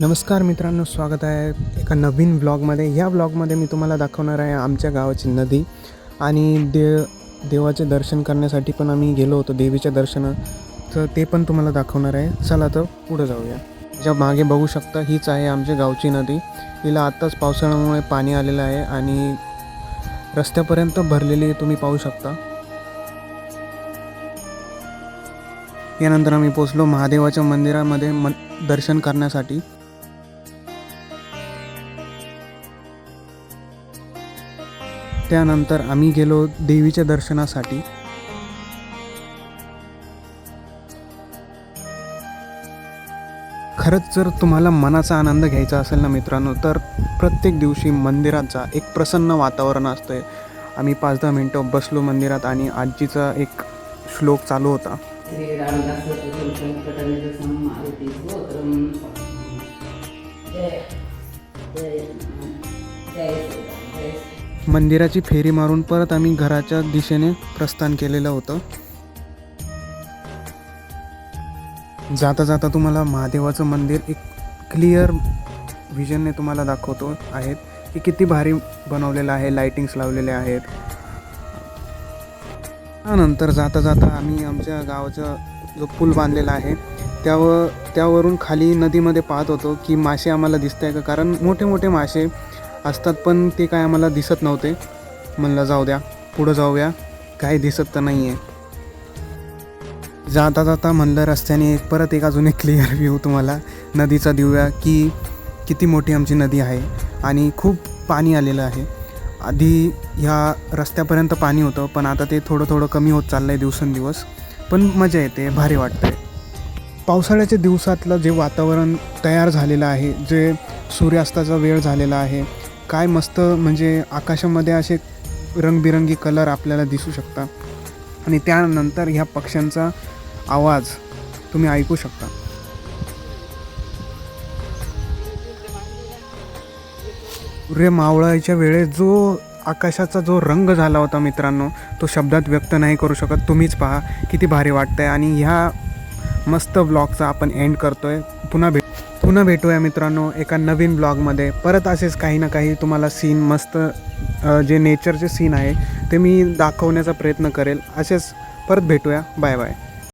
नमस्कार मित्रांनो स्वागत आहे एका नवीन ब्लॉगमध्ये ह्या ब्लॉगमध्ये मी तुम्हाला दाखवणार आहे आमच्या गावाची नदी आणि दे देवाचे दर्शन करण्यासाठी पण आम्ही गेलो होतो देवीच्या दर्शन तर ते पण तुम्हाला दाखवणार आहे. चला तर पुढं जाऊया. ज्या मागे बघू शकता हीच आहे आमच्या गावची नदी. हिला आत्ताच पावसाळ्यामुळे पाणी आलेलं आहे आणि रस्त्यापर्यंत भरलेली तुम्ही पाहू शकता. यानंतर आम्ही पोचलो महादेवाच्या मंदिरामध्ये मन दर्शन करण्यासाठी. त्यानंतर आम्ही गेलो देवीच्या दर्शनासाठी. खरंच जर तुम्हाला मनाचा आनंद घ्यायचा असेल ना मित्रांनो तर प्रत्येक दिवशी मंदिरात जा एक प्रसन्न वातावरण असतं आहे आम्ही पाच दहा मिनटं बसलो मंदिरात आणि आजीचा एक श्लोक चालू होता. जय मंदिराची फेरी मारून परत आम्ही घराच्या दिशेने प्रस्थान केलेलं होतं. जाता जाता तुम्हाला महादेवाचं मंदिर एक क्लिअर व्हिजनने तुम्हाला दाखवतो आहेत की किती भारी बनवलेलं आहे लाईटिंग्स लावलेले आहेत. त्यानंतर जाता जाता आम्ही आमच्या गावाचा जो पूल बांधलेला आहे त्यावर त्यावरून खाली नदीमध्ये पाहत होतो की मासे आम्हाला दिसत आहे का कारण मोठे मोठे मासे असतात पण ते काय आम्हाला दिसत नव्हते. म्हणलं जाऊ द्या पुढं जाऊया. काही दिसत तर नाही आहे जाता जाता म्हणलं रस्त्याने एक परत एक अजून एक क्लिअर व्ह्यू तुम्हाला. नदीचा देऊया की किती मोठी आमची नदी आहे आणि खूप पाणी आलेलं आहे. आधी ह्या रस्त्यापर्यंत पाणी होतं पण आता ते थोडं थोडं कमी होत चाललं आहे दिवसेंदिवस. पण मजा येते भारी वाटते पावसाळ्याच्या दिवसातलं जे वातावरण तयार झालेलं आहे जे सूर्यास्ताचा वेळ झालेला आहे काय मस्त म्हणजे आकाशामध्ये असे रंगबिरंगी कलर आपल्याला दिसू शकतात आणि त्यानंतर ह्या पक्ष्यांचा आवाज तुम्ही ऐकू शकता. सूर्य मावळायच्या वेळेस जो आकाशाचा जो रंग झाला होता मित्रांनो तो शब्दात व्यक्त नाही करू शकत. तुम्हीच पहा किती भारी वाटतंय. आणि ह्या मस्त ब्लॉगचा आपण एंड करतोय. पुन्हा भेट. पुन्हा भेटूया मित्रांनो एका नवीन ब्लॉगमध्ये. परत असेच काही ना काही तुम्हाला सीन मस्त जे नेचरचे सीन आहे ते मी दाखवण्याचा प्रयत्न करेल. असेच परत भेटूया. Bye bye